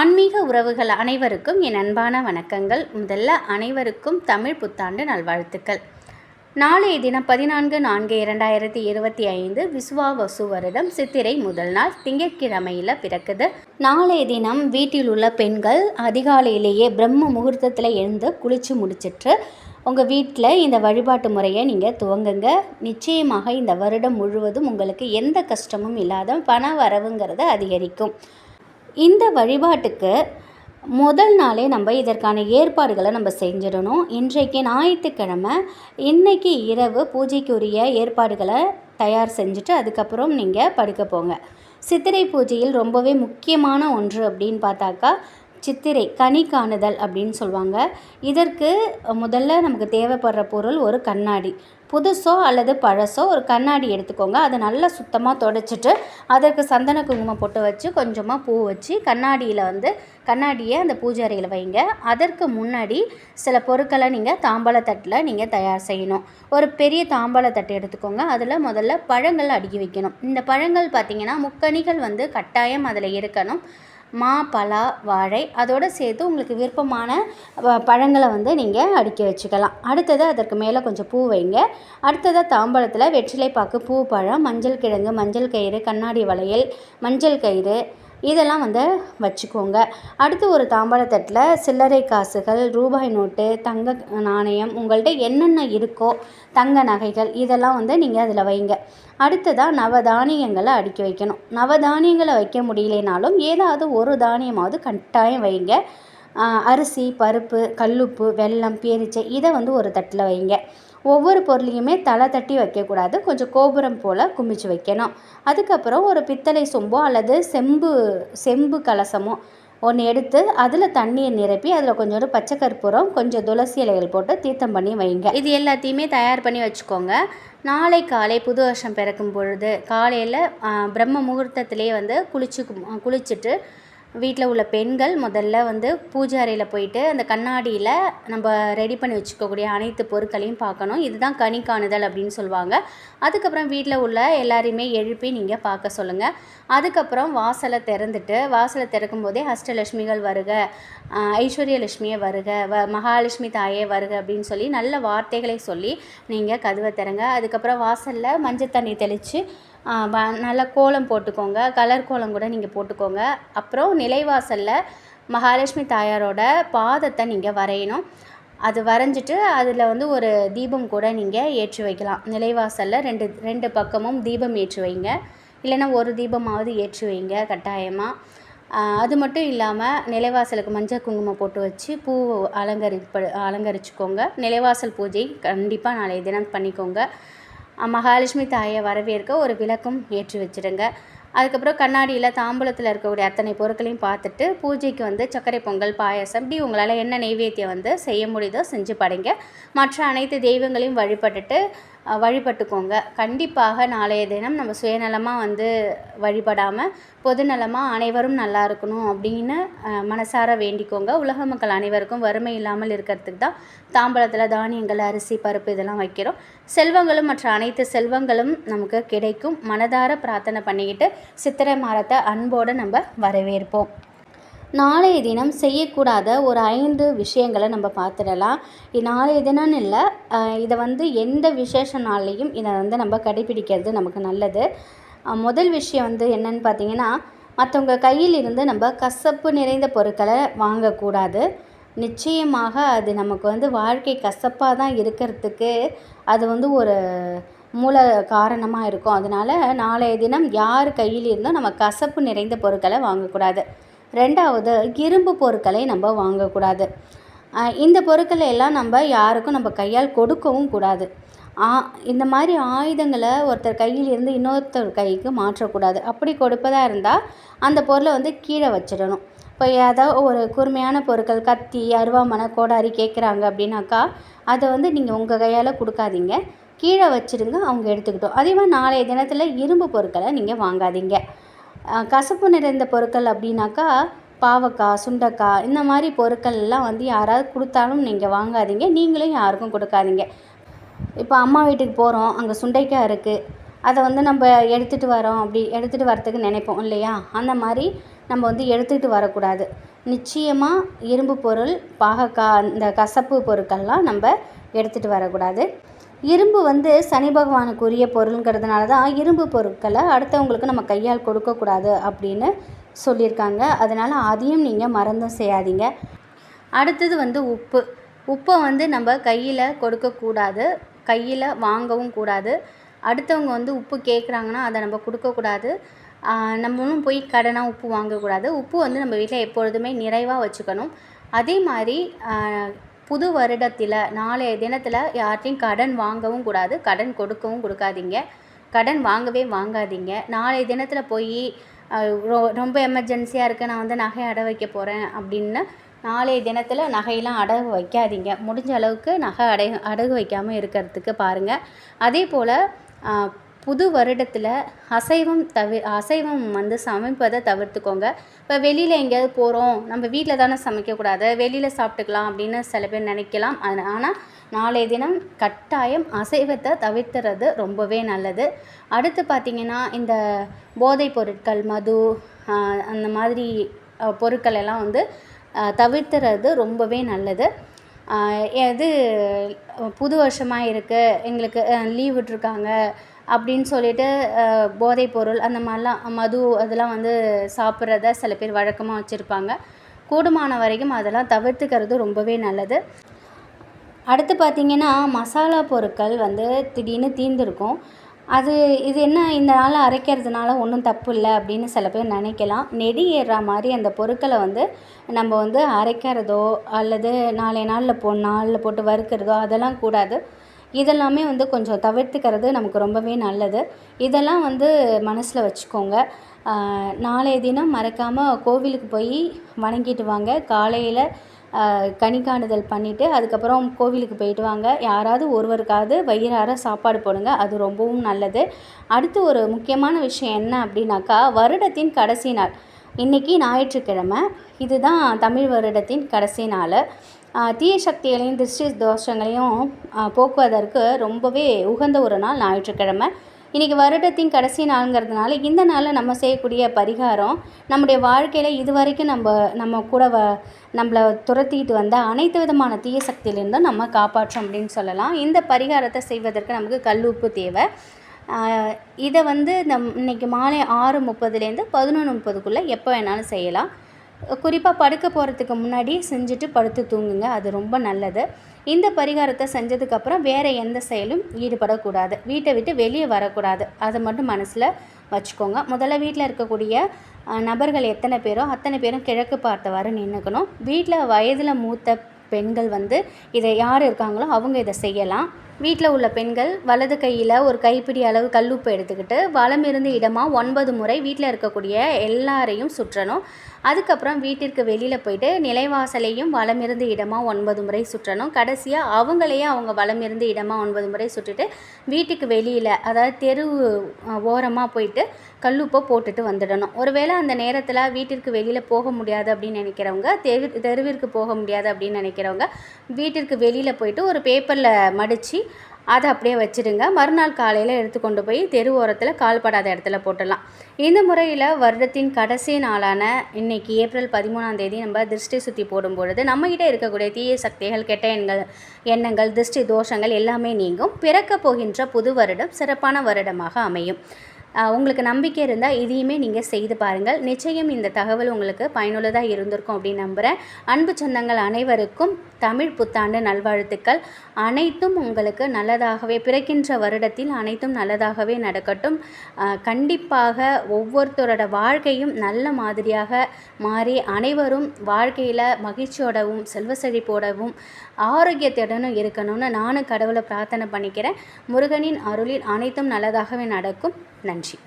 ஆன்மீக உறவுகள் அனைவருக்கும் என் அன்பான வணக்கங்கள். முதல்ல அனைவருக்கும் தமிழ் புத்தாண்டு நல்வாழ்த்துக்கள். நாளைய தினம் பதினான்கு நான்கு இரண்டாயிரத்தி இருபத்தி ஐந்து விசுவாவசு வருடம் சித்திரை முதல் நாள் திங்கட்கிழமையில் பிறக்குது. நாளைய தினம் வீட்டில் உள்ள பெண்கள் அதிகாலையிலேயே பிரம்ம முகூர்த்தத்தில் எழுந்து குளித்து முடிச்சிட்டு உங்கள் வீட்டில் இந்த வழிபாட்டு முறையை நீங்கள் துவங்குங்க. நிச்சயமாக இந்த வருடம் முழுவதும் உங்களுக்கு எந்த கஷ்டமும் இல்லாத பண வரவுங்கிறது அதிகரிக்கும். இந்த வழிபாட்டுக்கு முதல் நாளே நம்ம இதற்கான ஏற்பாடுகளை நம்ம செஞ்சிடணும். இன்றைக்கு ஞாயிற்றுக்கிழமை இன்னைக்கு இரவு பூஜைக்குரிய ஏற்பாடுகளை தயார் செஞ்சுட்டு அதுக்கப்புறம் நீங்கள் படுக்க போங்க. சித்திரை பூஜையில் ரொம்பவே முக்கியமான ஒன்று அப்படின்னு பார்த்தாக்கா சித்திரை கனி காணுதல் அப்படின்னு சொல்லுவாங்க. இதற்கு முதல்ல நமக்கு தேவைப்படுற பொருள் ஒரு கண்ணாடி. புதுசோ அல்லது பழசோ ஒரு கண்ணாடி எடுத்துக்கோங்க. அதை நல்லா சுத்தமாக தொடச்சிட்டு அதற்கு சந்தன குங்குமம் பொட்டு வச்சு கொஞ்சமாக பூ வச்சு கண்ணாடியில் வந்து கண்ணாடியை அந்த பூஜை அறையில் வைங்க. அதற்கு முன்னாடி சில பொருட்களை நீங்கள் தாம்பாளத்தட்டில் நீங்கள் தயார் செய்யணும். ஒரு பெரிய தாம்பாளத்தட்டு எடுத்துக்கோங்க. அதில் முதல்ல பழங்கள் அடுக்கி வைக்கணும். இந்த பழங்கள் பார்த்திங்கன்னா முக்கணிகள் வந்து கட்டாயம் அதில் இருக்கணும். மா பலா வாழை அதோடு சேர்த்து உங்களுக்கு விருப்பமான பழங்களை வந்து நீங்கள் அடுக்கி வச்சுக்கலாம். அடுத்தது அதற்கு மேலே கொஞ்சம் பூ வைங்க. அடுத்ததாக தாம்பழத்தில் வெற்றிலை பாக்கு பூ பழம் மஞ்சள் கிழங்கு மஞ்சள் கயிறு கண்ணாடி வளையல் மஞ்சள் கயிறு இதெல்லாம் வந்து வச்சுக்கோங்க. அடுத்து ஒரு தாம்பாளத்தட்டில் சில்லறை காசுகள் ரூபாய் நோட்டு தங்க நாணயம் உங்கள்கிட்ட என்னென்ன இருக்கோ தங்க நகைகள் இதெல்லாம் வந்து நீங்கள் அதில் வைங்க. அடுத்ததாக நவதானியங்களை அடுக்கி வைக்கணும். நவதானியங்களை வைக்க முடியலைனாலும் ஏதாவது ஒரு தானியமாவது கட்டாயம் வைங்க. அரிசி பருப்பு கல்லுப்பு வெல்லம் பேரிச்சை இதை வந்து ஒரு தட்டில் வைங்க. ஒவ்வொரு பொருளையுமே தலை தட்டி வைக்கக்கூடாது. கொஞ்சம் கோபுரம் போல் குமிச்சு வைக்கணும். அதுக்கப்புறம் ஒரு பித்தளை சொம்போ அல்லது செம்பு செம்பு கலசமோ ஒன்று எடுத்து அதில் தண்ணியை நிரப்பி அதில் கொஞ்சோண்டு பச்சை கற்பூரம் கொஞ்சம் துளசி இலைகள் போட்டு தீர்த்தம் பண்ணி வைங்க. இது எல்லாத்தையுமே தயார் பண்ணி வச்சுக்கோங்க. நாளை காலை புது வருஷம் பிறக்கும் பொழுது காலையில் பிரம்ம முகூர்த்தத்திலே வந்து குளிச்சு குளிச்சுட்டு வீட்டில் உள்ள பெண்கள் முதல்ல வந்து பூஜை அறையில் போயிட்டு அந்த கண்ணாடியில் நம்ம ரெடி பண்ணி வச்சுக்கக்கூடிய அனைத்து பொருட்களையும் பார்க்கணும். இதுதான் கனி காணுதல் அப்படின்னு சொல்லுவாங்க. அதுக்கப்புறம் வீட்டில் உள்ள எல்லாரையுமே எழுப்பி நீங்கள் பார்க்க சொல்லுங்கள் அதுக்கப்புறம் வாசலை திறந்துட்டு வாசலை திறக்கும் போதே அஷ்டலட்சுமிகள் வருக ஆஹ் ஐஸ்வர்யலட்சுமியே வருக வ மகாலட்சுமி தாயே வருக அப்படின்னு சொல்லி நல்ல வார்த்தைகளை சொல்லி நீங்கள் கதவை திறங்க அதுக்கப்புறம் வாசலில் மஞ்சள் தண்ணி தெளித்து நல்லா கோலம் போட்டுக்கோங்க. கலர் கோலம் கூட நீங்கள் போட்டுக்கோங்க. அப்புறம் நிலைவாசலில் மகாலட்சுமி தாயாரோட பாதத்தை நீங்கள் வரையணும். அது வரைஞ்சிட்டு அதில் வந்து ஒரு தீபம் கூட நீங்கள் ஏற்றி வைக்கலாம். நிலைவாசலில் ரெண்டு ரெண்டு பக்கமும் தீபம் ஏற்றி வைங்க. இல்லைன்னா ஒரு தீபமாவது ஏற்றி வைங்க கட்டாயமாக அது மட்டும் இல்லாமல் நிலைவாசலுக்கு மஞ்சள் குங்குமம் போட்டு வச்சு பூ அலங்கரிப்ப அலங்கரிச்சுக்கோங்க. நிலைவாசல் பூஜை கண்டிப்பாக நாளைய தினம் பண்ணிக்கோங்க. மகாலட்சுமி தாயை வரவேற்க ஒரு விளக்கும் ஏற்றி வச்சிடுங்க அதுக்கப்புறம் கண்ணாடியில் தாம்பூலத்தில் இருக்கக்கூடிய அத்தனை பொருட்களையும் பார்த்துட்டு பூஜைக்கு வந்து சர்க்கரை பொங்கல் பாயாசம் இப்படி உங்களால் என்ன நெய்வேத்தியம் வந்து செய்ய முடியுதோ செஞ்சு படைங்க. மற்ற அனைத்து தெய்வங்களையும் வழிபட்டுட்டு வழிபட்டுக்கோங்க. கண்டிப்பாக நாளைய தினம் நம்ம சுயநலமாக வந்து வழிபடாமல் பொதுநலமாக அனைவரும் நல்லா இருக்கணும் அப்படின்னு மனசார வேண்டிக்கோங்க. உலக மக்கள் அனைவருக்கும் வறுமை இல்லாமல் இருக்கிறதுக்கு தான் தாம்பழத்தில் தானியங்கள் அரிசி பருப்பு இதெல்லாம் வைக்கிறோம். செல்வங்களும் மற்ற அனைத்து செல்வங்களும் நமக்கு கிடைக்கும். மனதார பிரார்த்தனை பண்ணிக்கிட்டு சித்திரை மாதத்தை அன்போடு நம்ம வரவேற்போம். நாளைய தினம் செய்யக்கூடாத ஒரு ஐந்து விஷயங்களை நம்ம பார்த்துடலாம். நாளைய தினம்னு இல்லை இதை வந்து எந்த விசேஷ நாள்லையும் இதை வந்து நம்ம கடைபிடிக்கிறது நமக்கு நல்லது. முதல் விஷயம் வந்து என்னன்னு பார்த்தீங்கன்னா மற்றவங்க கையில் இருந்து நம்ம கசப்பு நிறைந்த பொருட்களை வாங்கக்கூடாது. நிச்சயமாக அது நமக்கு வந்து வாழ்க்கை கசப்பாக தான் இருக்கிறதுக்கு அது வந்து ஒரு மூல காரணமாக இருக்கும். அதனால் நாளைய தினம் யார் கையில் இருந்தோ நம்ம கசப்பு நிறைந்த பொருட்களை வாங்கக்கூடாது. ரெண்டாவது இரும்பு பொருட்களை நம்ம வாங்கக்கூடாது. இந்த பொருட்களை எல்லாம் நம்ம யாருக்கும் நம்ம கையால் கொடுக்கவும் கூடாது. ஆ இந்த மாதிரி ஆயுதங்களை ஒருத்தர் கையில் இருந்து இன்னொருத்தர் கைக்கு மாற்றக்கூடாது. அப்படி கொடுப்பதாக இருந்தால் அந்த பொருளை வந்து கீழே வச்சிடணும். இப்போ ஏதாவது ஒரு கூர்மையான பொருட்கள் கத்தி அருவாமனை கோடாரி கேட்குறாங்க அப்படின்னாக்கா அதை வந்து நீங்கள் உங்கள் கையால் கொடுக்காதீங்க. கீழே வச்சுருங்க அவங்க எடுத்துக்கிட்டோம். அதே மாதிரி நாளைய தினத்தில் இரும்பு பொருட்களை நீங்கள் வாங்காதீங்க. கசப்பு நிறைந்த பொருட்கள் அப்படின்னாக்கா பாவக்காய் சுண்டக்காய் இந்த மாதிரி பொருட்கள்லாம் வந்து யாராவது கொடுத்தாலும் நீங்கள் வாங்காதீங்க. நீங்களும் யாருக்கும் கொடுக்காதீங்க. இப்போ அம்மா வீட்டுக்கு போகிறோம் அங்கே சுண்டைக்காய் இருக்குது அதை வந்து நம்ம எடுத்துகிட்டு வரோம் அப்படி எடுத்துகிட்டு வரத்துக்கு நினைப்போம் இல்லையா? அந்த மாதிரி நம்ம வந்து எடுத்துகிட்டு வரக்கூடாது. நிச்சயமாக இரும்பு பொருள் பாகக்காய் இந்த கசப்பு பொருட்கள்லாம் நம்ம எடுத்துகிட்டு வரக்கூடாது. இரும்பு வந்து சனி பகவானுக்குரிய பொருளுங்கிறதுனால தான் இரும்பு பொருட்களை அடுத்தவங்களுக்கு நம்ம கையால் கொடுக்கக்கூடாது அப்படின்னு சொல்லியிருக்காங்க. அதனால் அதையும் நீங்கள் மறந்தும் செய்யாதீங்க. அடுத்தது வந்து உப்பு. உப்பை வந்து நம்ம கையில் கொடுக்கக்கூடாது. கையில் வாங்கவும் கூடாது. அடுத்தவங்க வந்து உப்பு கேட்குறாங்கன்னா அதை நம்ம கொடுக்கக்கூடாது. நம்மளும் போய் கடனாக உப்பு வாங்கக்கூடாது. உப்பு வந்து நம்ம வீட்டில் எப்பொழுதுமே நிறைவாக வச்சுக்கணும். அதே மாதிரி புது வருடத்தில் நாளைய தினத்தில் யார்கிட்டையும் கடன் வாங்கவும் கூடாது. கடன் கொடுக்கவும் கொடுக்காதீங்க. கடன் வாங்கவே வாங்காதீங்க. நாளைய தினத்தில் போய் ரொ ரொம்ப எமர்ஜென்சியாக இருக்குது நான் வந்து நகை அடை வைக்க போகிறேன் அப்படின்னு நாளைய தினத்தில் நகையெல்லாம் அடகு வைக்காதீங்க. முடிஞ்ச அளவுக்கு நகை அடகு அடகு வைக்காமல் இருக்கிறதுக்கு பாருங்கள் அதே போல் புது வருடத்தில் அசைவம் தவி அசைவம் வந்து சமைப்பதை தவிர்த்துக்கோங்க. இப்போ வெளியில் எங்கேயாவது போகிறோம் நம்ம வீட்டில் தானே சமைக்கக்கூடாது வெளியில் சாப்பிட்டுக்கலாம் அப்படின்னு சில பேர் நினைக்கலாம். அது ஆனால் நாளைய தினம் கட்டாயம் அசைவத்தை தவிர்த்துறது ரொம்பவே நல்லது. அடுத்து பார்த்திங்கன்னா இந்த போதைப் பொருட்கள் மது அந்த மாதிரி பொருட்கள் எல்லாம் வந்து தவிர்த்துறது ரொம்பவே நல்லது. இது புது வருஷமாக இருக்குது எங்களுக்கு லீவ் விட்டுருக்காங்க அப்படின்னு சொல்லிட்டு போதைப் பொருள் அந்த மாதிரிலாம் மது அதெல்லாம் வந்து சாப்பிட்றத சில பேர் வழக்கமாக வச்சுருப்பாங்க. கூடுமான வரைக்கும் அதெல்லாம் தவிர்த்துக்கிறது ரொம்பவே நல்லது. அடுத்து பார்த்திங்கன்னா மசாலா பொருட்கள் வந்து திடீர்னு தீர்ந்துருக்கும். அது இது என்ன இந்த நாள் அரைக்கிறதுனால ஒன்றும் தப்பு இல்லை அப்படின்னு சில பேர் நினைக்கலாம். நெடி ஏறுற மாதிரி அந்த பொருட்களை வந்து நம்ம வந்து அரைக்கிறதோ அல்லது நாளைய நாளில் போ நாளில் போட்டு வறுக்கிறதோ அதெல்லாம் கூடாது. இதெல்லாமே வந்து கொஞ்சம் தவிர்த்துக்கிறது நமக்கு ரொம்பவே நல்லது. இதெல்லாம் வந்து மனசில் வச்சுக்கோங்க. நாளைய தினம் மறக்காமல் கோவிலுக்கு போய் வணங்கிட்டு வாங்க. காலையில் கணிக்காணுதல் பண்ணிவிட்டு அதுக்கப்புறம் கோவிலுக்கு போயிட்டு வாங்க. யாராவது ஒருவருக்காவது வயிறார சாப்பாடு போடுங்க. அது ரொம்பவும் நல்லது. அடுத்து ஒரு முக்கியமான விஷயம் என்ன அப்படின்னாக்கா வருடத்தின் கடைசி நாள். இன்றைக்கி ஞாயிற்றுக்கிழமை. இதுதான் தமிழ் வருடத்தின் கடைசி நாள். தீய சக்திகளையும் திருஷ்டி தோஷங்களையும் போக்குவதற்கு ரொம்பவே உகந்த ஒரு நாள் ஞாயிற்றுக்கிழமை. இன்றைக்கி வருடத்தின் கடைசி நாளுங்கிறதுனால இந்த நாளில் நம்ம செய்யக்கூடிய பரிகாரம் நம்முடைய வாழ்க்கையில் இது வரைக்கும் நம்ம நம்ம கூட வ நம்மளை துரத்திக்கிட்டு வந்த அனைத்து விதமான தீய சக்தியிலேருந்தும் நம்ம காப்பாற்றோம் அப்படின்னு சொல்லலாம். இந்த பரிகாரத்தை செய்வதற்கு நமக்கு கல் உப்பு தேவை இதை வந்து நம் இன்றைக்கி மாலை ஆறு முப்பதுலேருந்து பதினொன்று முப்பதுக்குள்ளே எப்போ வேணாலும் செய்யலாம். குறிப்பாக படுக்க போகிறதுக்கு முன்னாடி செஞ்சுட்டு படுத்து தூங்குங்க. அது ரொம்ப நல்லது. இந்த பரிகாரத்தை செஞ்சதுக்கப்புறம் வேறு எந்த செயலும் ஈடுபடக்கூடாது. வீட்டை விட்டு வெளியே வரக்கூடாது. அதை மட்டும் மனசில் வச்சுக்கோங்க. முதல்ல வீட்டில் இருக்கக்கூடிய நபர்கள் எத்தனை பேரோ அத்தனை பேரும் கிழக்கு பார்த்தவாறு நின்றுக்கணும் வீட்டில் வயதில் மூத்த பெண்கள் வந்து இதை யார் இருக்காங்களோ அவங்க இதை செய்யலாம். வீட்டில் உள்ள பெண்கள் வலது கையில் ஒரு கைப்பிடி அளவு கல்லுப்பு எடுத்துக்கிட்டு வளம் இருந்து இடமாக ஒன்பது முறை வீட்டில் இருக்கக்கூடிய எல்லாரையும் சுற்றணும். அதுக்கப்புறம் வீட்டிற்கு வெளியில் போயிட்டு நிலைவாசலையும் வளமிருந்து இடமாக ஒன்பது முறை சுற்றணும். கடைசியாக அவங்களையே அவங்க வளமிருந்து இடமாக ஒன்பது முறை சுட்டுட்டு வீட்டுக்கு வெளியில் அதாவது தெரு ஓரமாக போயிட்டு கல்லுப்பை போட்டுட்டு வந்துடணும். ஒருவேளை அந்த நேரத்தில் வீட்டிற்கு வெளியில் போக முடியாது அப்படின்னு நினைக்கிறவங்க தெரு தெருவிற்கு போக முடியாது அப்படின்னு நினைக்கிறவங்க வீட்டிற்கு வெளியில் போயிட்டு ஒரு பேப்பரில் மடித்து அதை அப்படியே வச்சுடுங்க. மறுநாள் காலையில் எடுத்து கொண்டு போய் தெரு ஓரத்தில் கால்படாத இடத்துல போட்டுடலாம். இந்த முறையில் வருடத்தின் கடைசி நாளான இன்றைக்கி ஏப்ரல் பதிமூணாம் தேதி நம்ம திருஷ்டி சுற்றி போடும் பொழுது நம்மகிட்ட இருக்கக்கூடிய தீய சக்திகள் கெட்ட எண்கள் எண்ணங்கள் திருஷ்டி தோஷங்கள் எல்லாமே நீங்கும். பிறக்க போகின்ற புது வருடம் சிறப்பான வருடமாக அமையும். உங்களுக்கு நம்பிக்கை இருந்தால் இதையுமே நீங்கள் செய்து பாருங்கள். நிச்சயம் இந்த தகவல் உங்களுக்கு பயனுள்ளதாக இருந்திருக்கும் அப்படின்னு நம்புகிறேன் அன்பு சொந்தங்கள் அனைவருக்கும் தமிழ் புத்தாண்டு நல்வாழ்த்துக்கள். அனைத்தும் உங்களுக்கு நல்லதாகவே பிறக்கின்ற வருடத்தில் அனைத்தும் நல்லதாகவே நடக்கட்டும். கண்டிப்பாக ஒவ்வொருத்தரோட வாழ்க்கையும் நல்ல மாதிரியாக மாறி அனைவரும் வாழ்க்கையில் மகிழ்ச்சியோடவும் செல்வ செழிப்போடவும் ஆரோக்கியத்துடனும் இருக்கணும்னு நானும் கடவுளை பிரார்த்தனை பண்ணிக்கிறேன். முருகனின் அருளில் அனைத்தும் நல்லதாகவே நடக்கும். நன்றி.